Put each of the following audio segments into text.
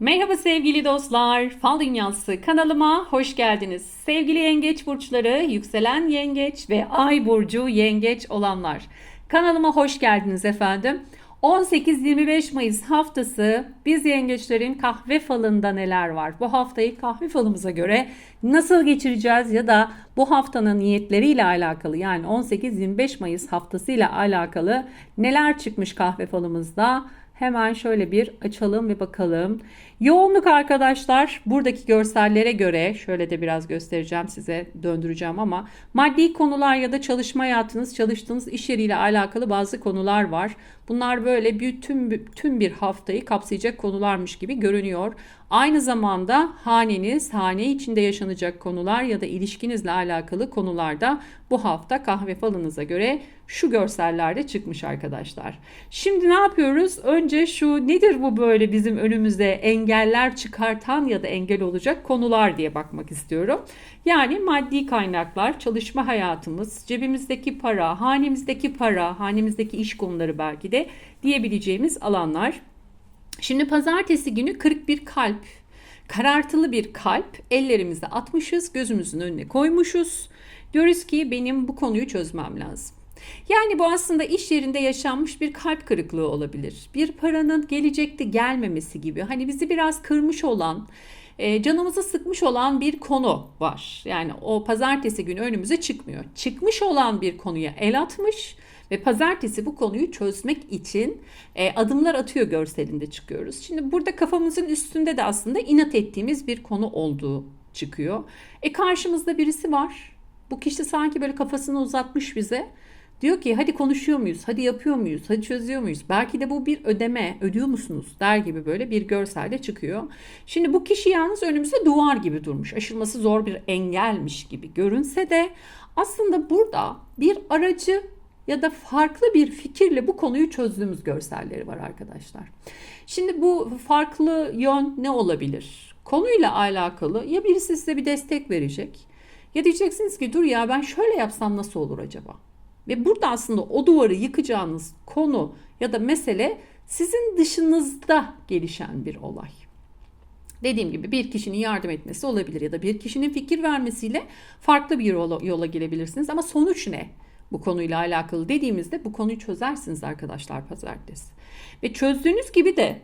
Merhaba sevgili dostlar. Fal Dünyası kanalıma hoş geldiniz. Sevgili yengeç burçları, yükselen yengeç ve ay burcu yengeç olanlar. Kanalıma hoş geldiniz efendim. 18-25 Mayıs haftası biz yengeçlerin kahve falında neler var? Bu haftayı kahve falımıza göre nasıl geçireceğiz ya da bu haftanın niyetleriyle alakalı yani 18-25 Mayıs haftasıyla alakalı neler çıkmış kahve falımızda? Hemen şöyle bir açalım ve bakalım. Yoğunluk arkadaşlar buradaki görsellere göre şöyle de biraz göstereceğim size döndüreceğim ama maddi konular ya da çalışma hayatınız çalıştığınız iş yeriyle alakalı bazı konular var. Bunlar böyle bütün bütün bir haftayı kapsayacak konularmış gibi görünüyor. Aynı zamanda haneniz, hane içinde yaşanacak konular ya da ilişkinizle alakalı konularda bu hafta kahve falınıza göre şu görsellerde çıkmış arkadaşlar. Şimdi ne yapıyoruz? Önce şu nedir bu böyle bizim önümüze engeller çıkartan ya da engel olacak konular diye bakmak istiyorum. Yani maddi kaynaklar, çalışma hayatımız, cebimizdeki para, hanemizdeki para, hanemizdeki iş konuları belki de diyebileceğimiz alanlar. Şimdi pazartesi günü kırık bir kalp, karartılı bir kalp ellerimizde atmışız, gözümüzün önüne koymuşuz. Diyoruz ki benim bu konuyu çözmem lazım. Yani bu aslında iş yerinde yaşanmış bir kalp kırıklığı olabilir. Bir paranın gelecekte gelmemesi gibi. Hani bizi biraz kırmış olan, e, canımızı sıkmış olan bir konu var. Yani o pazartesi günü önümüze çıkmıyor. Çıkmış olan bir konuya el atmış ve pazartesi bu konuyu çözmek için e, adımlar atıyor görselinde çıkıyoruz. Şimdi burada kafamızın üstünde de aslında inat ettiğimiz bir konu olduğu çıkıyor. E karşımızda birisi var. Bu kişi sanki böyle kafasını uzatmış bize. Diyor ki hadi konuşuyor muyuz? Hadi yapıyor muyuz? Hadi çözüyor muyuz? Belki de bu bir ödeme, ödüyor musunuz? der gibi böyle bir görselde çıkıyor. Şimdi bu kişi yalnız önümüzde duvar gibi durmuş. Aşılması zor bir engelmiş gibi görünse de aslında burada bir aracı ya da farklı bir fikirle bu konuyu çözdüğümüz görselleri var arkadaşlar. Şimdi bu farklı yön ne olabilir? Konuyla alakalı ya birisi size bir destek verecek ya diyeceksiniz ki dur ya ben şöyle yapsam nasıl olur acaba? Ve burada aslında o duvarı yıkacağınız konu ya da mesele sizin dışınızda gelişen bir olay. Dediğim gibi bir kişinin yardım etmesi olabilir ya da bir kişinin fikir vermesiyle farklı bir yola, yola gelebilirsiniz. Ama sonuç ne? Bu konuyla alakalı dediğimizde bu konuyu çözersiniz arkadaşlar pazartesi. Ve çözdüğünüz gibi de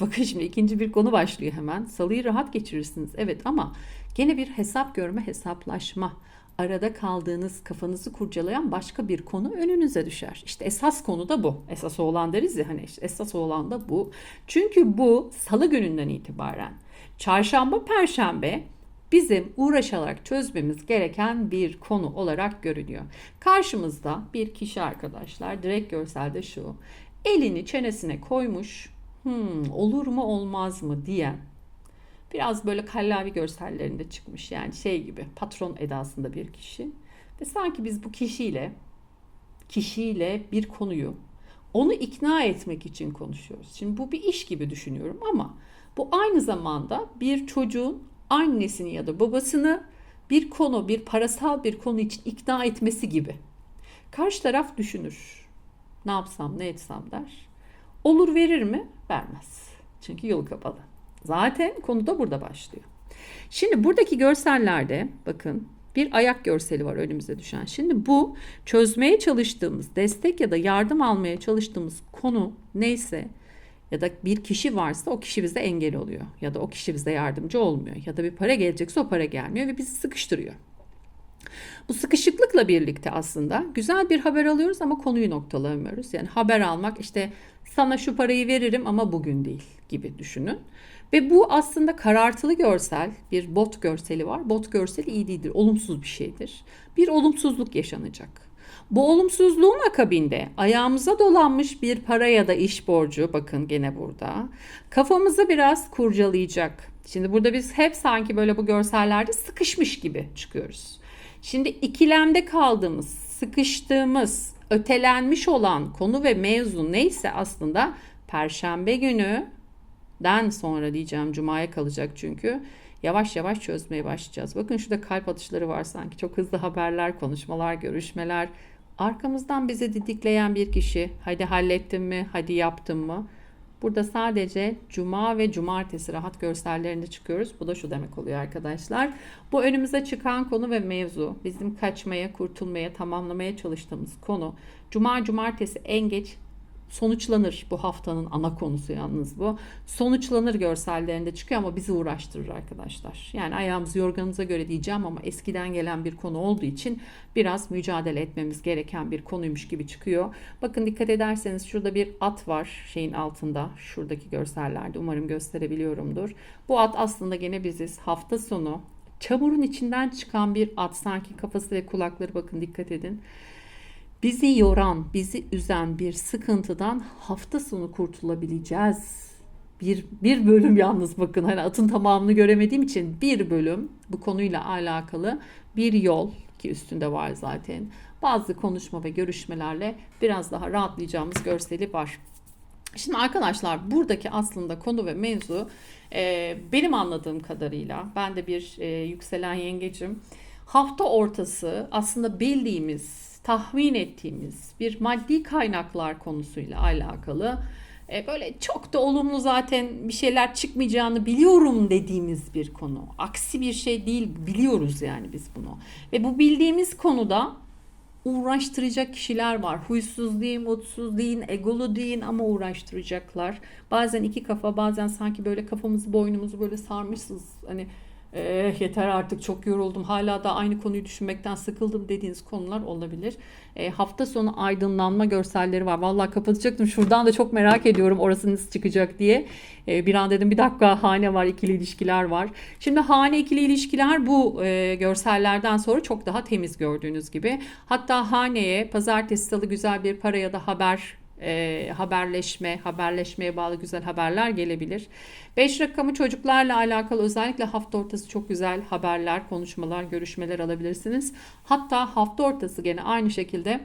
bakın şimdi ikinci bir konu başlıyor hemen. Salıyı rahat geçirirsiniz evet ama gene bir hesap görme, hesaplaşma arada kaldığınız kafanızı kurcalayan başka bir konu önünüze düşer. İşte esas konu da bu. Esas olan deriz ya hani işte esas olan da bu. Çünkü bu salı gününden itibaren çarşamba perşembe bizim uğraşarak çözmemiz gereken bir konu olarak görünüyor. Karşımızda bir kişi arkadaşlar direkt görselde şu elini çenesine koymuş hmm, olur mu olmaz mı diyen Biraz böyle kallavi görsellerinde çıkmış yani şey gibi patron edasında bir kişi. Ve sanki biz bu kişiyle kişiyle bir konuyu onu ikna etmek için konuşuyoruz. Şimdi bu bir iş gibi düşünüyorum ama bu aynı zamanda bir çocuğun annesini ya da babasını bir konu, bir parasal bir konu için ikna etmesi gibi. Karşı taraf düşünür. Ne yapsam, ne etsem der. Olur verir mi? Vermez. Çünkü yol kapalı. Zaten konu da burada başlıyor. Şimdi buradaki görsellerde bakın bir ayak görseli var önümüze düşen. Şimdi bu çözmeye çalıştığımız destek ya da yardım almaya çalıştığımız konu neyse ya da bir kişi varsa o kişi bize engel oluyor ya da o kişi bize yardımcı olmuyor ya da bir para gelecekse o para gelmiyor ve bizi sıkıştırıyor. Bu sıkışıklıkla birlikte aslında güzel bir haber alıyoruz ama konuyu noktalayamıyoruz. Yani haber almak işte sana şu parayı veririm ama bugün değil gibi düşünün. Ve bu aslında karartılı görsel bir bot görseli var. Bot görseli iyi değildir, olumsuz bir şeydir. Bir olumsuzluk yaşanacak. Bu olumsuzluğun akabinde ayağımıza dolanmış bir para ya da iş borcu bakın gene burada kafamızı biraz kurcalayacak. Şimdi burada biz hep sanki böyle bu görsellerde sıkışmış gibi çıkıyoruz. Şimdi ikilemde kaldığımız, sıkıştığımız, ötelenmiş olan konu ve mevzu neyse aslında perşembe günü den sonra diyeceğim cumaya kalacak çünkü yavaş yavaş çözmeye başlayacağız. Bakın şurada kalp atışları var sanki çok hızlı haberler, konuşmalar, görüşmeler. Arkamızdan bizi didikleyen bir kişi hadi hallettin mi, hadi yaptın mı? Burada sadece cuma ve cumartesi rahat görsellerinde çıkıyoruz. Bu da şu demek oluyor arkadaşlar. Bu önümüze çıkan konu ve mevzu bizim kaçmaya, kurtulmaya, tamamlamaya çalıştığımız konu. Cuma, cumartesi en geç sonuçlanır. Bu haftanın ana konusu yalnız bu. Sonuçlanır görsellerinde çıkıyor ama bizi uğraştırır arkadaşlar. Yani ayağımızı yorganımıza göre diyeceğim ama eskiden gelen bir konu olduğu için biraz mücadele etmemiz gereken bir konuymuş gibi çıkıyor. Bakın dikkat ederseniz şurada bir at var şeyin altında. Şuradaki görsellerde umarım gösterebiliyorumdur. Bu at aslında gene biziz. Hafta sonu çamurun içinden çıkan bir at sanki kafası ve kulakları bakın dikkat edin bizi yoran, bizi üzen bir sıkıntıdan hafta sonu kurtulabileceğiz. Bir, bir bölüm yalnız bakın hani atın tamamını göremediğim için bir bölüm bu konuyla alakalı bir yol ki üstünde var zaten. Bazı konuşma ve görüşmelerle biraz daha rahatlayacağımız görseli var. Şimdi arkadaşlar buradaki aslında konu ve mevzu e, benim anladığım kadarıyla ben de bir e, yükselen yengecim. Hafta ortası aslında bildiğimiz tahmin ettiğimiz bir maddi kaynaklar konusuyla alakalı e, böyle çok da olumlu zaten bir şeyler çıkmayacağını biliyorum dediğimiz bir konu. Aksi bir şey değil biliyoruz yani biz bunu. Ve bu bildiğimiz konuda uğraştıracak kişiler var. Huysuz deyin, mutsuz deyin, egolu deyin ama uğraştıracaklar. Bazen iki kafa, bazen sanki böyle kafamızı, boynumuzu böyle sarmışsınız. Hani eh, yeter artık çok yoruldum hala da aynı konuyu düşünmekten sıkıldım dediğiniz konular olabilir. E, hafta sonu aydınlanma görselleri var. Vallahi kapatacaktım şuradan da çok merak ediyorum orası nasıl çıkacak diye. E, bir an dedim bir dakika hane var ikili ilişkiler var. Şimdi hane ikili ilişkiler bu e, görsellerden sonra çok daha temiz gördüğünüz gibi. Hatta haneye pazartesi salı güzel bir para ya da haber e, haberleşme, haberleşmeye bağlı güzel haberler gelebilir. 5 rakamı çocuklarla alakalı özellikle hafta ortası çok güzel haberler, konuşmalar, görüşmeler alabilirsiniz. Hatta hafta ortası gene aynı şekilde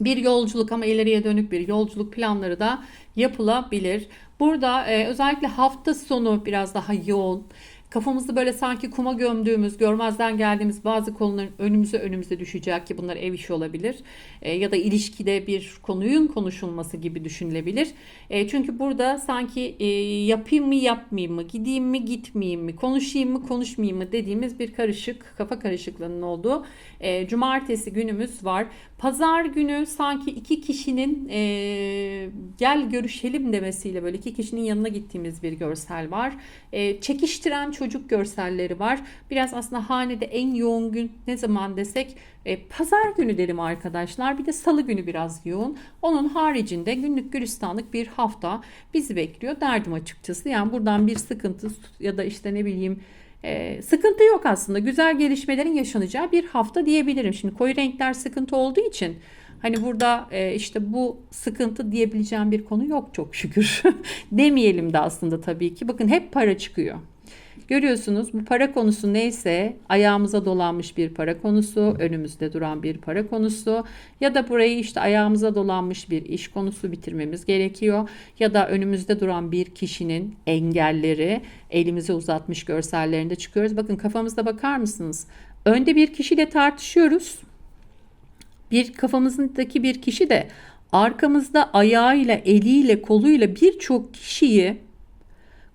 bir yolculuk ama ileriye dönük bir yolculuk planları da yapılabilir. Burada e, özellikle hafta sonu biraz daha yoğun kafamızda böyle sanki kuma gömdüğümüz, görmezden geldiğimiz bazı konuların önümüze önümüze düşecek ki bunlar ev işi olabilir. E, ya da ilişkide bir konuyun konuşulması gibi düşünülebilir. E, çünkü burada sanki e, yapayım mı yapmayayım mı, gideyim mi gitmeyeyim mi, konuşayım mı konuşmayayım mı dediğimiz bir karışık, kafa karışıklığının olduğu e, cumartesi günümüz var. Pazar günü sanki iki kişinin e, gel görüşelim demesiyle böyle iki kişinin yanına gittiğimiz bir görsel var. E, çekiştiren çocuk görselleri var. Biraz aslında hanede en yoğun gün ne zaman desek e, pazar günü derim arkadaşlar. Bir de salı günü biraz yoğun. Onun haricinde günlük gülistanlık bir hafta bizi bekliyor derdim açıkçası. Yani buradan bir sıkıntı ya da işte ne bileyim e, sıkıntı yok aslında. Güzel gelişmelerin yaşanacağı bir hafta diyebilirim. Şimdi koyu renkler sıkıntı olduğu için hani burada e, işte bu sıkıntı diyebileceğim bir konu yok çok şükür. Demeyelim de aslında tabii ki. Bakın hep para çıkıyor. Görüyorsunuz bu para konusu neyse ayağımıza dolanmış bir para konusu, önümüzde duran bir para konusu ya da burayı işte ayağımıza dolanmış bir iş konusu bitirmemiz gerekiyor ya da önümüzde duran bir kişinin engelleri elimize uzatmış görsellerinde çıkıyoruz. Bakın kafamızda bakar mısınız? Önde bir kişiyle tartışıyoruz. Bir kafamızdaki bir kişi de arkamızda ayağıyla, eliyle, koluyla birçok kişiyi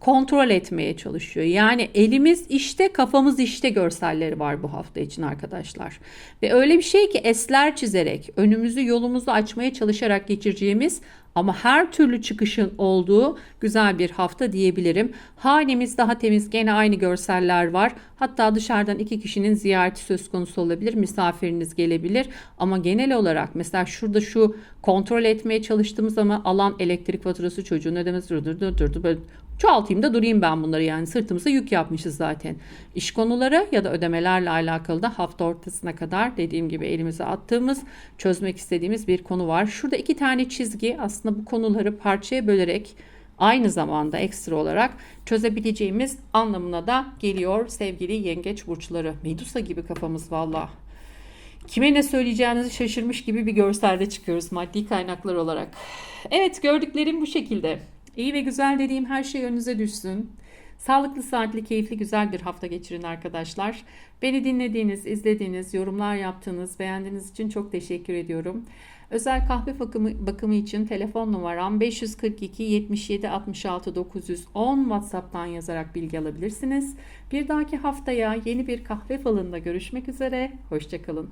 kontrol etmeye çalışıyor. Yani elimiz işte kafamız işte görselleri var bu hafta için arkadaşlar. Ve öyle bir şey ki esler çizerek önümüzü yolumuzu açmaya çalışarak geçireceğimiz ama her türlü çıkışın olduğu güzel bir hafta diyebilirim. Hanemiz daha temiz gene aynı görseller var. Hatta dışarıdan iki kişinin ziyareti söz konusu olabilir. Misafiriniz gelebilir. Ama genel olarak mesela şurada şu kontrol etmeye çalıştığımız ama alan elektrik faturası çocuğun ödemesi durdu durdu durdu böyle çoğaltayım da durayım ben bunları yani sırtımıza yük yapmışız zaten. İş konuları ya da ödemelerle alakalı da hafta ortasına kadar dediğim gibi elimize attığımız çözmek istediğimiz bir konu var. Şurada iki tane çizgi aslında bu konuları parçaya bölerek aynı zamanda ekstra olarak çözebileceğimiz anlamına da geliyor sevgili yengeç burçları. Medusa gibi kafamız valla. Kime ne söyleyeceğinizi şaşırmış gibi bir görselde çıkıyoruz maddi kaynaklar olarak. Evet gördüklerim bu şekilde. İyi ve güzel dediğim her şey önünüze düşsün. Sağlıklı, saatli, keyifli, güzel bir hafta geçirin arkadaşlar. Beni dinlediğiniz, izlediğiniz, yorumlar yaptığınız, beğendiğiniz için çok teşekkür ediyorum. Özel kahve bakımı, bakımı için telefon numaram 542 77 66 910 WhatsApp'tan yazarak bilgi alabilirsiniz. Bir dahaki haftaya yeni bir kahve falında görüşmek üzere. Hoşçakalın.